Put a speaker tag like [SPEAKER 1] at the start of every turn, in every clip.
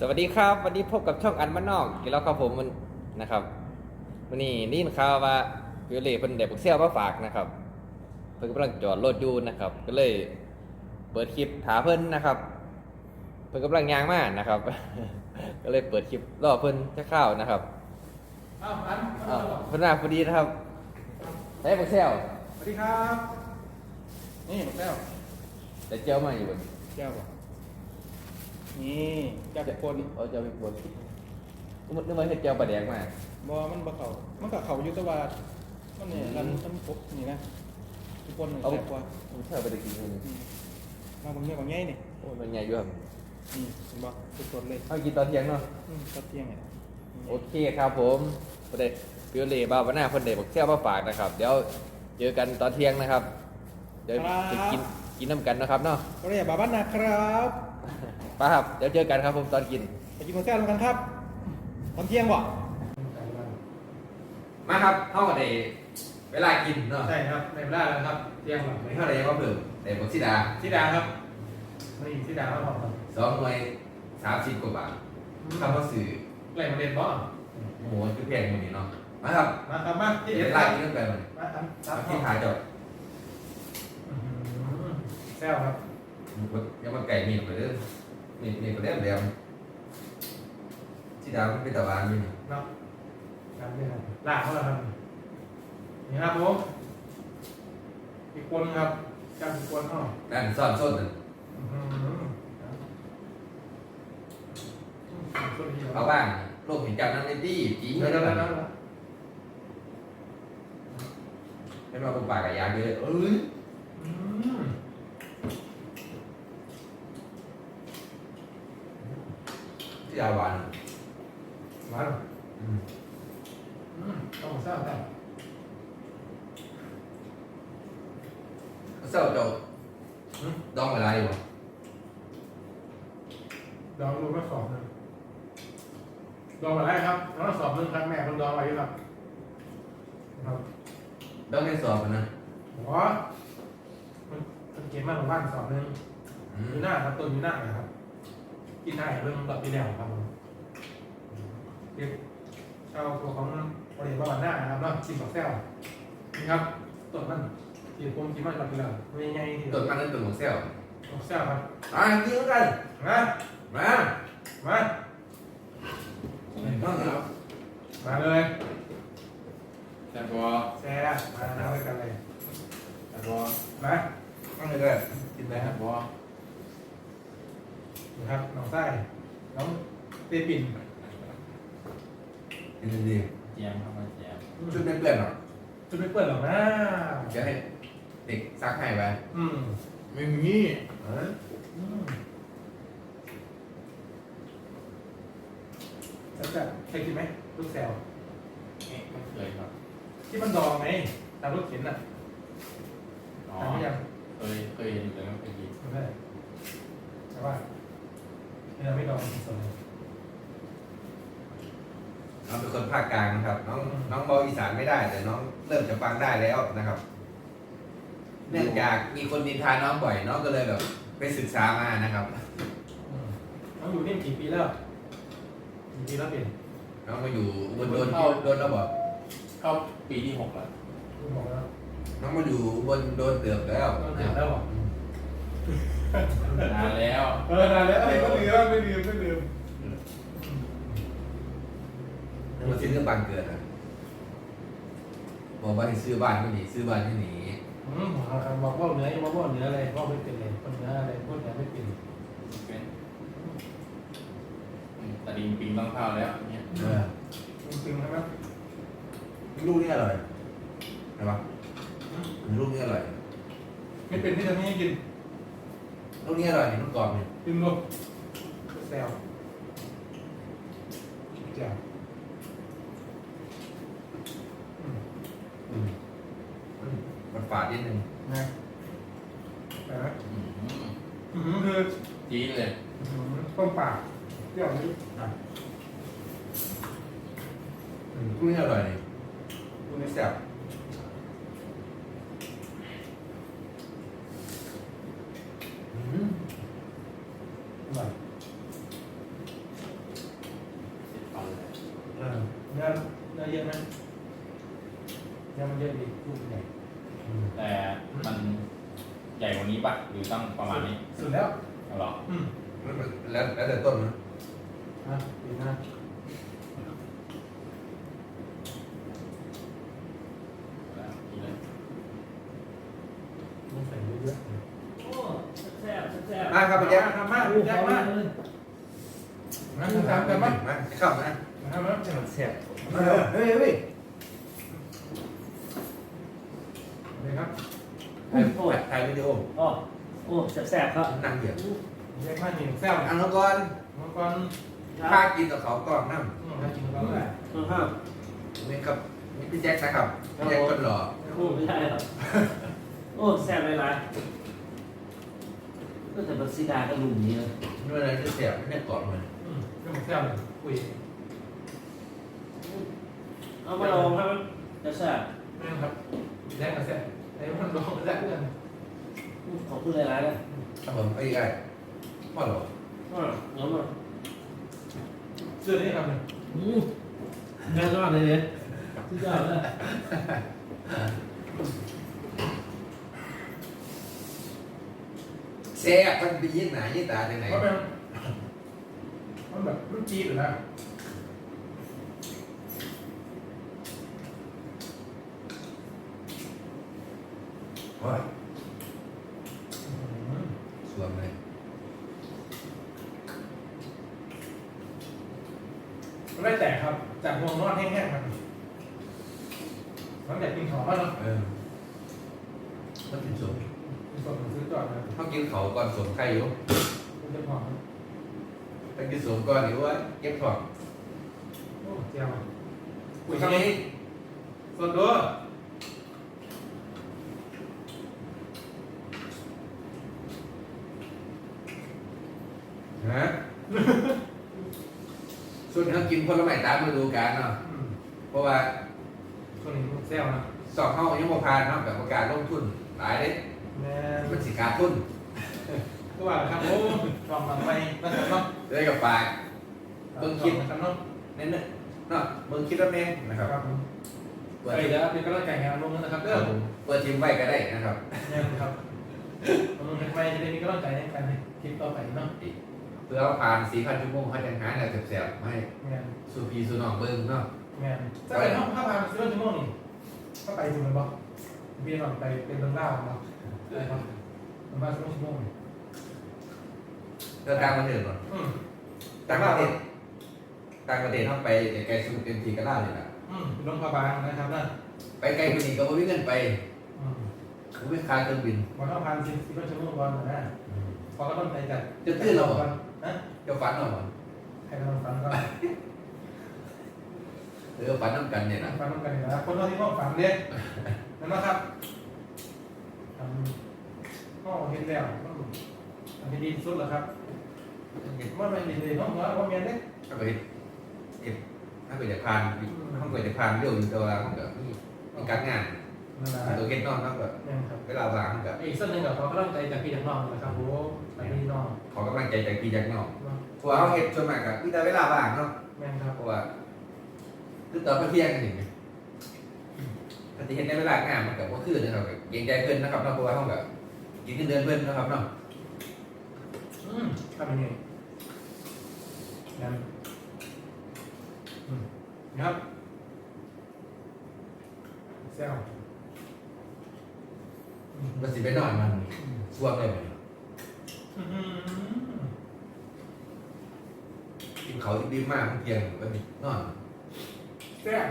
[SPEAKER 1] สวัสดีครับ วันนี้พบกับช่องอันมานนอกกี่แล้วครับผมมันนะครับวันนี้นี่ข่าวว่าวิโอเล่เพิ่นเด็กเซี่ยวมาฝากนะครับ เพิ่นกำลังจอดรถอยู่นะครับ ก็เลยเปิดคลิปถามเพิ่นนะครับ เพิ่นกำลังยางมานะครับ ก็เลยเปิดคลิปรอเพิ่นจะเข้าวนะครับ
[SPEAKER 2] อ้าวอัน
[SPEAKER 1] อ้าวเพิ่นมาพอดีนะครับใช้บักเซี่ยว
[SPEAKER 2] สวัสดีครับ นี่แก้ว
[SPEAKER 1] แต่เจียวมาอยู่บน
[SPEAKER 2] แก้วป่ะ นี่แก้วคน
[SPEAKER 1] เอาเจียวไปบนนึกนึกว่าเฮ็ดเจียวปลาแดกมา
[SPEAKER 2] บอมันบะเขามันกับเขาอยุตวามันเนี่ยรันมันพบนี่นะทุกคนหนึ่งแซ่บกว่า
[SPEAKER 1] ผมเชื่อไปได้กินเลย
[SPEAKER 2] อืมมาบางเงี้ยบางแง่นี่
[SPEAKER 1] โอ้ยมันใหญ่อยู่ครับ
[SPEAKER 2] นี่เห็นบอกทุกคนเลย
[SPEAKER 1] เอากินตอนเที่ยงเนาะ
[SPEAKER 2] อืมก็เที่ยงไง
[SPEAKER 1] โอเคครับผมประเด็ฟิวเล่บ้าวันหน้าคนเด็กบอกเที่ยวมาฝากนะครับ เดี๋ยวเจอกันตอนเที่ยงนะครับ เดี๋ยวจะกินกินน้ำกันนะครับเนาะ
[SPEAKER 2] ก็เรียกบาบ้านนะครับ
[SPEAKER 1] ป้าครับ เดี๋ยวเจอกันครับผมตอนกิน
[SPEAKER 2] ไปกินของแซ่บกันครับตอนเที่ยงบ่
[SPEAKER 1] มาครับเข้ากับเดเวลากินเนาะ
[SPEAKER 2] ใช่ครับในเวลาแล้วครับเที่ยงหลัง
[SPEAKER 1] ไม่เท่าไรว่าเพิ่มแต่บอกสิดา
[SPEAKER 2] ทิดาครับนี่ทิดาครับผม
[SPEAKER 1] สองหน่วยสามสิบกว่าบาทคำว่าสื่อ
[SPEAKER 2] แหล่งมาเด่นบ่
[SPEAKER 1] โอ้โหคือแพงกว่านี้เนาะมาครับ
[SPEAKER 2] มาครับมาที่
[SPEAKER 1] เดี๋
[SPEAKER 2] เด็
[SPEAKER 1] ยว
[SPEAKER 2] ด
[SPEAKER 1] เวลา
[SPEAKER 2] ครับ
[SPEAKER 1] กินน้ำกันมัน
[SPEAKER 2] มาอัน
[SPEAKER 1] เอาที่ถ่ายจอด
[SPEAKER 2] แซวครับ
[SPEAKER 1] ยังมาไก่มีดไปเรื่อยมีดมีดไปเรื่อยเดียวสิดามันเป็นตะวันอยู่นี่
[SPEAKER 2] เนาะครับนี่ครับลากเขาแล้วครับนี่ครับผมอีกคนครับจำอีกคนเนาะ
[SPEAKER 1] นั่นซ่อนส้นนั่น
[SPEAKER 2] อื้อหือสุดยอด
[SPEAKER 1] เอาบ้างโลกเห็นจำนั้นไม่ดีจี
[SPEAKER 2] เดี๋
[SPEAKER 1] ไม่
[SPEAKER 2] ยว
[SPEAKER 1] ได้
[SPEAKER 2] เดี๋ยว
[SPEAKER 1] แล้
[SPEAKER 2] เดี๋ยวว
[SPEAKER 1] ให้มาปากกับยาเยอะเอ้ย
[SPEAKER 2] อืม
[SPEAKER 1] ที่อาวัน
[SPEAKER 2] มาแล้ว
[SPEAKER 1] อืม
[SPEAKER 2] อืมต้องมาแซวแซว
[SPEAKER 1] เศร้าเจ้าดองอะไรอยู่
[SPEAKER 2] ดองรู้ไม่สอบเลยดองอะไรครับน้องสอบหนึ่งครั้งแม่คนดองไว้อยู่ครับครับ
[SPEAKER 1] ดองในสอบมันนะ
[SPEAKER 2] หัวมันมันเก็บมาของบ้านสอบหนึ่ง
[SPEAKER 1] อื
[SPEAKER 2] อ
[SPEAKER 1] ม
[SPEAKER 2] ยู่หน้าครับต้นอยู่หน้าเลยครับ กินได้เรื่องแบบที่แล้วครับผมเรียกชาวตัวของบริเวณบ้านหน้านะครับเนาะกินกับแซวนี่ครับต้นมันที่ผมกินมาแบบที่แล้วไม่ใหญ่ที่
[SPEAKER 1] ต้นมันนั่นต้นของเซลล์
[SPEAKER 2] กับแซวครับ
[SPEAKER 1] อะกินกัน
[SPEAKER 2] มา
[SPEAKER 1] มา
[SPEAKER 2] มา
[SPEAKER 1] ต้องครับ
[SPEAKER 2] มาเลย
[SPEAKER 1] แต่พอ
[SPEAKER 2] แซ่บมานั่งด้วยกันเลย
[SPEAKER 1] แต่พอ
[SPEAKER 2] มา
[SPEAKER 1] ต้องเลยก็กินไปครับพอ
[SPEAKER 2] นะครับน้องไส้น้องเตปิ่น
[SPEAKER 1] กินดี
[SPEAKER 3] เจียมเข้ามาเจียม
[SPEAKER 1] ๆชุดไม่เปื้อนหรอก
[SPEAKER 2] จะไม่เปิดหรอกนะ
[SPEAKER 1] จะให้เด็กซักให้ไป
[SPEAKER 2] อืม
[SPEAKER 1] ไม่มีเออ
[SPEAKER 2] อืมแล้วจะเคยกินไหมลูกแซว
[SPEAKER 3] เอ๊ะไม่เคยครับ
[SPEAKER 2] ที่มันดองไงตามรถเข็นน่ะ
[SPEAKER 3] อ๋อ
[SPEAKER 2] ทานหรือยัง
[SPEAKER 3] เคยเคยเห็นอยู่แต่ไม่เคยกิน
[SPEAKER 2] ไม่ได้แต่ว่า เนื้อไม่ดองสดเลย
[SPEAKER 1] น้องเป็นคนภาคกลางนะครับ น้องน้องเบาอีสานไม่ได้ แต่น้องเริ่มจะฟังได้แล้วนะครับ เนื่องจากมีคนนินทาน้องบ่อย น้องก็เลยแบบไปศึกษามานะครับ
[SPEAKER 2] อืมน้องอยู่นี่กี่ปีแล้วกี่ปีแล้วเปลี่ยน
[SPEAKER 1] น้องมาอยู่อุบนโดนโดนแล้วบอก
[SPEAKER 3] เข้าปีที่หกแล้ว
[SPEAKER 2] คุณบอกแล้ว
[SPEAKER 1] น้องมาอยู่อุบนโดนเตือบแล้ว
[SPEAKER 2] ต้องเปลี่ยนแล้วเหรอ นา
[SPEAKER 3] นแล้ว
[SPEAKER 2] เออนานแล้วไม่ลืมไม่ลืมไม่ลืม
[SPEAKER 1] น้องมาซื้อเรื่องบางเกิดอะบอกว่าให้ซื้อบ้านไม่หนีซื้อบ้านไม่หนี
[SPEAKER 2] อืมบอกว่าเนื้อยังบอกว่าเนื้ออะไรว่าไม่เป็นเลยคนเนื้ออะไรพูดแต่ไม่เป็น
[SPEAKER 3] เป็นอืมตะดิงปิงต้องเข้าแล้วเนี่ย
[SPEAKER 1] เออ
[SPEAKER 2] จริงๆใช่ไหม
[SPEAKER 1] ลูกนี่อร่อยใช่ปะลูกนี่อร่อย
[SPEAKER 2] ไม่เป็นที่จะไม่ให้กิน
[SPEAKER 1] ลูกนี่อร่อยเห็นมันกรอบเนี่ย
[SPEAKER 2] กินรวมแซวแจ่วอืม
[SPEAKER 1] อืมมันฝาดนิดนึง
[SPEAKER 2] นะแต่นะ
[SPEAKER 3] อืม
[SPEAKER 2] อืมคือ
[SPEAKER 3] จี๊ดเลย
[SPEAKER 2] อืมต้มปลาเปรี้ยวนิดอะอืม
[SPEAKER 1] ลูกนี่อร่อยเลยลูกนี่แซ่บ ก่
[SPEAKER 2] อนฟันื้นื้เยอะไหมเนื้มัใหญ่อืม
[SPEAKER 3] แต่มันใหญ่กว่านี้ปะหรือต้องประมาณนี้
[SPEAKER 2] สุดแล้ว
[SPEAKER 3] หรอ
[SPEAKER 2] อืม
[SPEAKER 1] แล้วแล้วแต่ต้นนะ
[SPEAKER 2] นะดีนะ
[SPEAKER 1] จ๊ค
[SPEAKER 2] ทำมาก
[SPEAKER 4] โอ้
[SPEAKER 2] แจ๊ค
[SPEAKER 4] ขอ
[SPEAKER 2] มาก
[SPEAKER 4] เลย
[SPEAKER 2] นะทำกันมั้ย
[SPEAKER 1] มาเข้ามา
[SPEAKER 2] ทำมั้ย
[SPEAKER 1] แซ่บเฮ้ยเฮ้ย
[SPEAKER 2] เลยครับ
[SPEAKER 1] ถ่ายวิดีโอ
[SPEAKER 4] อ๋อโอ้แซ่บๆครับ
[SPEAKER 1] นั่งเหยียบ
[SPEAKER 2] แจ๊คมากนี่แซ่บ
[SPEAKER 1] อันนั้นก่อน
[SPEAKER 2] มังกร
[SPEAKER 1] พากินกับเขาก่องน้ำ
[SPEAKER 2] อืมน่ากินก็ได้
[SPEAKER 4] อือฮะ
[SPEAKER 1] นี่ครับนี่พี่แจ็คนะครับพี่แจ็คคนหล่อ
[SPEAKER 4] โอ้ไม่ได้ครับโอ้แซ่บเลยล่ะ ก็แต่บัสซิดาก็ลุมนี้เลย
[SPEAKER 1] เมื่อไรจะเสียบเนี่ยกรอบเลย
[SPEAKER 2] อืมเรื่องของแซ่บเลยคุย
[SPEAKER 4] เอามาลองครับจะแซ่บ
[SPEAKER 2] ไม่ต้องครับแจ๊คกับแซ่บไอ้มันลองแซ่บเพื่อน
[SPEAKER 4] ขอบคุณหลายๆนะครับ
[SPEAKER 1] ผมไอ้ไอ้พ่อหล่อ
[SPEAKER 4] อ่าเดี๋ยวมา
[SPEAKER 2] เสื้อนี่ครับเนี่ย
[SPEAKER 4] อืมแม่ก็เลยเนี่ยสุดยอดเลย
[SPEAKER 1] แซ่บมันไปยิ่งหนายิ่งตาจังไหน
[SPEAKER 2] เพราะมันมันแบบมันจี๊ดอยู่นะ
[SPEAKER 1] โอ้ย
[SPEAKER 2] อืม
[SPEAKER 1] สวมเลย
[SPEAKER 2] มันไม่แตกครับ จากวงนอดแห้งๆมันหลังจากกินของแล้วเนาะ
[SPEAKER 1] เออมันกินสม
[SPEAKER 2] กินสดมั นซื้อก่อนนะ
[SPEAKER 1] เขากินเขาก่อนสวมไข่อยู่
[SPEAKER 2] มันจะหอม
[SPEAKER 1] ถ้ากินสวมก่อนหรือว่าเก็บของ
[SPEAKER 2] โอ้เจียว
[SPEAKER 1] อุ้ยทำไม
[SPEAKER 2] สดด้วย
[SPEAKER 1] ฮะส่วนเขากินผลไม้ตามฤดูกาลเนาะ
[SPEAKER 2] อืม
[SPEAKER 1] เพราะว่า
[SPEAKER 2] ส่วนนี้มันแซ่บนะ
[SPEAKER 1] สอบเข้ายังบ่ผ่านเนาะกับประกาศลงทุนหลายเด้
[SPEAKER 2] แม่
[SPEAKER 1] มันสิขาดทุน
[SPEAKER 2] ก็ว่าครับโอ้ลองมาไปนะครับเนาะ
[SPEAKER 1] เลยกับปากเบิ่งคลิป
[SPEAKER 2] นะครับเนาะ
[SPEAKER 1] เน้นๆเนาะเบิ่งคิดแล้วแน่นะครับ
[SPEAKER 2] ครับผม
[SPEAKER 1] เปิ
[SPEAKER 2] ไป
[SPEAKER 1] ด
[SPEAKER 2] แล้วเป็นกำลังใจให้อาลงนะครับ
[SPEAKER 1] ค
[SPEAKER 2] เด้อ
[SPEAKER 1] รับผมเปิดทีมไว้ก็ได้นะครับ
[SPEAKER 2] แม่ครับอาลงให้ไปจะได้มีกำลังใจในการคลิปต่อไปเนาะ
[SPEAKER 1] เพื่อเอาผ่าน4,000ชั่วโมงเขาจะหาแนวแสบๆมาให้
[SPEAKER 2] แม่
[SPEAKER 1] สู่พี่สู่น้องเบิ่งเนาะ
[SPEAKER 2] แม่จะไปห้องผ้าพามซื้อชั่วโมงนี่ก็ไปถึงมันบ่พี่น้องไปเป็นเรื่องเล่าเนาะ ได้ครับมันมาซื้อชั่วโมงนี่
[SPEAKER 1] เรื่องการบันเทิงเนาะ
[SPEAKER 2] อืม
[SPEAKER 1] ต่างประเทศต่างประเทศเฮาไปไกลสุดเต็มที่ก็ลาวนี่ล่ะ
[SPEAKER 2] อืมลงพาบางนะครับนั่น
[SPEAKER 1] ไปไกลกว่านี้ก็บ่มีเงินไป
[SPEAKER 2] อืม
[SPEAKER 1] บ่มีค่าเครื่องบิน
[SPEAKER 2] วันห้าพันสิบสิบชั่วโมงก่อนนะพอก็ต้องไปจัด
[SPEAKER 1] จะตื่นเราบ่
[SPEAKER 2] ก่อนนะ
[SPEAKER 1] เจะฝันเอาบ่
[SPEAKER 2] ให้กำลังฟังก็
[SPEAKER 1] เออฝันนํกันเนี่ยนะ
[SPEAKER 2] ฟังต้องกันนะคนเราที่ห้องฝันเด็กนั่นนะครับ ทำห้องเห็นแล้วต้องทำให้ดีที่สุดเหรอครับว่าไม่ดีเลยห้องหัวห้องเมียนเด็ก
[SPEAKER 1] ถ้าไปเก็บถ้าไปจะผ่านห้องไปจะผ่านเรื่องอยู่แต่ว่าห้องก็มีมีการงาน
[SPEAKER 2] นั่นแหละ
[SPEAKER 1] ตัวเก็ตนอนครับก็
[SPEAKER 2] นี่ครับ
[SPEAKER 1] เวลาว่างก็
[SPEAKER 2] อีกส่วนหนึ่งกับขอกำลังใจจากพี่จากน้องนะครับโอ้ไปพี่น้อง
[SPEAKER 1] ขอกำลังใจจากพี่จากน้อง
[SPEAKER 2] เนาะ
[SPEAKER 1] เพราะว่าเฮาเฮ็ดส่วนมากก็มีแต่เวลาว่างเนาะ
[SPEAKER 2] แม่นครับ
[SPEAKER 1] เพราะว่าคือตอนเที่ยงกัน นี่ปฏิเห็นในเวลางานมันกับว่าคือนะครับเกรงใจเพื่อนนะครับเนาะเพราะว่าห้องแบบกินเงินเดือนเพื่อนนะครับเนาะ
[SPEAKER 2] อืมทำยังไงนั่นอืมนะครับเซลอืม
[SPEAKER 1] มันสิไปนอนมัน
[SPEAKER 2] อืม
[SPEAKER 1] ช่วงเลยมัน
[SPEAKER 2] อื้อหือ
[SPEAKER 1] กินเขาดีมากเที่ยงก็มีนอน
[SPEAKER 2] แซ่บ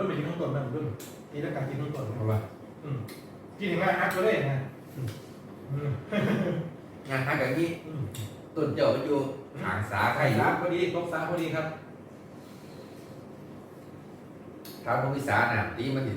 [SPEAKER 2] ริ่มไปกินทั้งตัวมันเริ่มกินแล้วการกินทั้งตัว
[SPEAKER 1] เพราะว่า
[SPEAKER 2] อืมกินอย่างง่ายฮักก็เลยนะอืมอืม
[SPEAKER 1] งานทางแบบนี้
[SPEAKER 2] อืม
[SPEAKER 1] ต้นเจ้าไปอยู่หางสาใคร
[SPEAKER 2] ไข่
[SPEAKER 1] อยู่
[SPEAKER 2] สาพอดีตกสาพอดีครับ
[SPEAKER 1] ทางพงวิสาน่ะตีมันสิ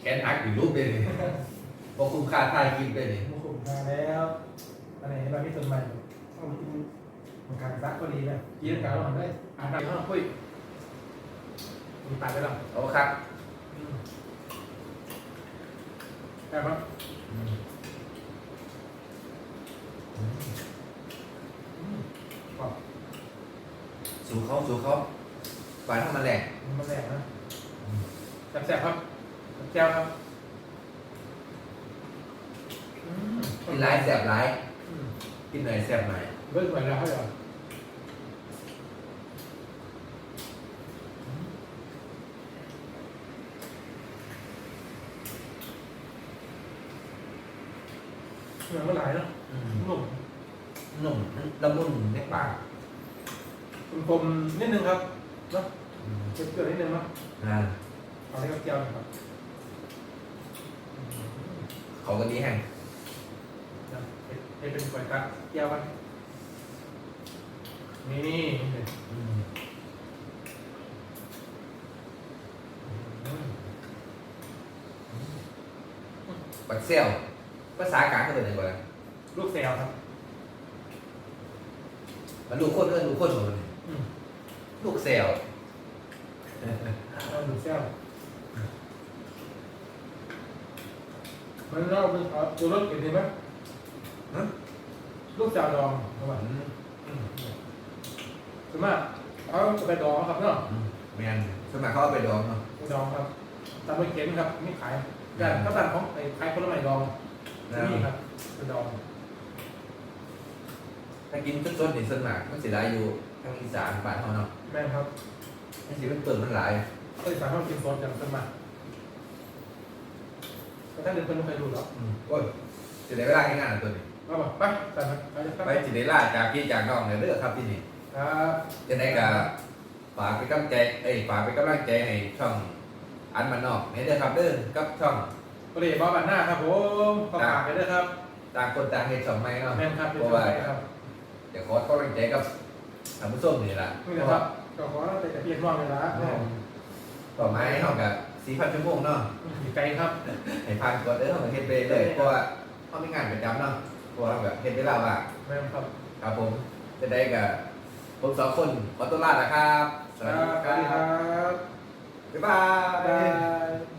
[SPEAKER 1] แขนหักอยู่รูปเลยนี่พอคุ้มค่าท่ายกินไปนี่
[SPEAKER 2] มุขุมมาแล้วอันไหนเราที่ต้นใหม่เอากินมันกลางซักก็ดีนะยืนกลางเราได้อ่านได้ห้องคุย มันตายไปแล้ว
[SPEAKER 1] โอ้ครับ
[SPEAKER 2] อืมได้ปะอืมปอบ
[SPEAKER 1] สู่เขาสู่เขาปลาทั้งมันแหลก
[SPEAKER 2] มันแรงนะแซ่บๆครับแก้วครับอืม
[SPEAKER 1] กินหลายแสบหลาย
[SPEAKER 2] อืม
[SPEAKER 1] กินหน่อยแสบหน่อย
[SPEAKER 2] เบิ้ลไปแล้วเขาเหรอ เหมือนเมื่อไหร่เนาะหนุ่ม
[SPEAKER 1] หนุ่มละมุนในปาก
[SPEAKER 2] กลมๆนิดนึงครับเนาะเกลือนิดนึงเนาะ
[SPEAKER 1] อ่า
[SPEAKER 2] เอาให้กับเจียวหน่อยครับ
[SPEAKER 1] เขากันดีแห้ง
[SPEAKER 2] นะให้เป็นก๋วยจั๊บเจียวกันนี่นี่นี่
[SPEAKER 1] อืม
[SPEAKER 2] อืม
[SPEAKER 1] ปักเซล ภาษากลางเขาเป็นยังไงก่อน
[SPEAKER 2] ลูกแซวครับ
[SPEAKER 1] มันลูกคนเอิ้นลูกคนหมดเลย
[SPEAKER 2] อืม
[SPEAKER 1] ลูกเซล
[SPEAKER 2] เอาลูกแซวมันเล่าเป็นเอาตัวรถเก็บดีไหม
[SPEAKER 1] ฮะ
[SPEAKER 2] ลูกแซวดองเอาไว้
[SPEAKER 1] อืม
[SPEAKER 2] อืมส่วนมากเขาจะไปดองครับเนาะ
[SPEAKER 1] อืมแมนสมัยเขาเอาไปดองเนาะ
[SPEAKER 2] ไปดองครับตามไปเข็นครับไม่ขายแต่ก็ตัดของไอ้ขายผลไม้ดอง ที่นี่ครับเป็นดอง
[SPEAKER 1] ถ้ากินสดๆนี่ส่วนมากมันสิหลายอยู่ทางอีสานบ้านเขาเนาะ
[SPEAKER 2] แม่นครับ
[SPEAKER 1] มันสิมันเปิดมันหลาย
[SPEAKER 2] ก็เลยสามารถกินสดอย่างสมัครแต่ถ้าเดินเป็นไม่เคยดูหรอก
[SPEAKER 1] อืมโอ้ยสิได้เวลาแค่งานตัวนี้
[SPEAKER 2] เอาบอกไปแต่ไปจะ
[SPEAKER 1] ไปสิได้ลาจากพี่จากน้องเนี่ยเด้อครับที่นี่
[SPEAKER 2] ครับ
[SPEAKER 1] จะได้กับฝากเป็นกำลังใจเอ้ยฝากเป็นกำลังใจให้ช่องอันมันนอกเนี่ยเด้อครับเด้อกับช่อง
[SPEAKER 2] ประเดี๋ยวบอบันหน้าครับผมขอฝากไปด้วยครับ
[SPEAKER 1] ต่างคนต่างเฮ็ดช่องใหม่เนาะ
[SPEAKER 2] แม่นครับเป็น
[SPEAKER 1] เพราะ
[SPEAKER 2] ช่ว
[SPEAKER 1] ว่า
[SPEAKER 2] ยครับ
[SPEAKER 1] เดี๋ยวขอกำลังใจกับท่านผู้ชมนี่ล่ะ
[SPEAKER 2] นี่นะครับก็ขอแต่จะเปลี่ยนว่างเวลา
[SPEAKER 1] ต่อไม้เฮากับ4,000ชั่วโมงเนาะ
[SPEAKER 2] ไกลครับ
[SPEAKER 1] ให้ผ่านก่อนเด้อเฮาก็เฮ็ดไปเรื่อยเพราะว่าเฮามีงานประจำเนาะเพราะว่าแบบเฮ็ดเวลาว่าง
[SPEAKER 2] แม่นครับ
[SPEAKER 1] ครับผมจะได้กับผมสองคนขอตัวลานะครับสวัสดี
[SPEAKER 2] สวัสดี
[SPEAKER 1] ค
[SPEAKER 2] ค
[SPEAKER 1] รั
[SPEAKER 2] รับบ
[SPEAKER 1] บ๊ายบา
[SPEAKER 2] บ๊าย
[SPEAKER 1] ย
[SPEAKER 2] บาย